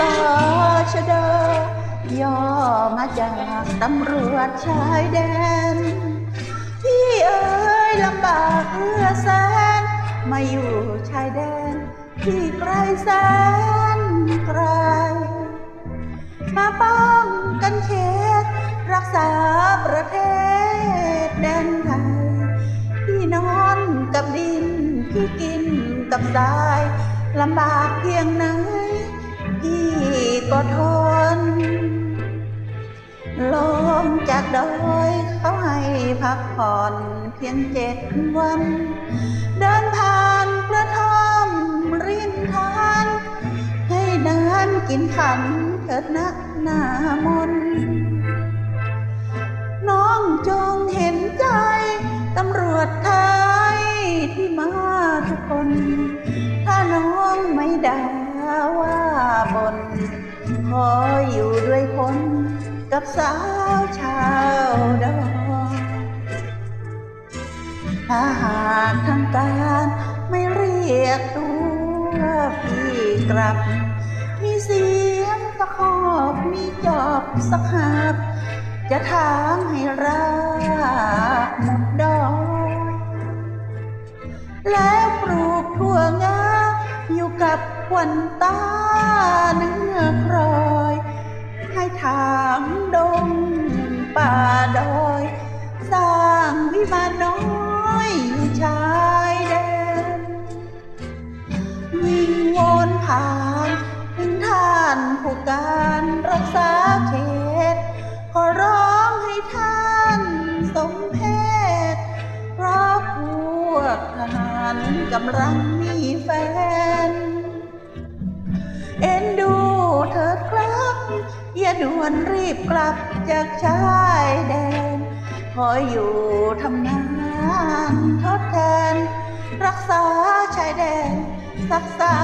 ต่อชะดอย่อมาจากตำรวจชายแดน พี่เอ๋ยลำบากเพื่อแสน มาอยู่ชายแดน ที่ไกลแสนไกล มาป้องกันเขตรักษาประเทศแดนไทย พี่นอนกับดิน พี่กินกับทรายลำบากเพียงไหน พี่ก็ทน ลงจากดอยเขาให้พักผ่อนเพียงเจ็ดวัน เดินผ่านกระท่อมริมทาน ให้น้ำกินขันเถิดนักหน้ามน น้องจงเห็นใจตำรวจไทยที่มาทุกคน ถ้าน้องไม่ด่าว่า บน ขออยู่ด้วยคนกับสาวชาวดอยถ้าหากทางการไม่เรียกตัวพี่กลับ มีเสียงตะขอบมีจอบสักหับจะถามให้รักหมดดอกแล้ ควันตาเนื้อครอย ให้ถามดงป่าดอย สร้างวิมานน้อยอยู่ชายแดนวิ่งวนผ่านถึงท่านผู้การรักษาเขต ขอร้องให้ท่านสมเพศเพราะพวกทหารกำลังมี ด่วนรีบกลับจากชายแดน ขออยู่ทำงานทดแทน รักษาชายแดน ศักสา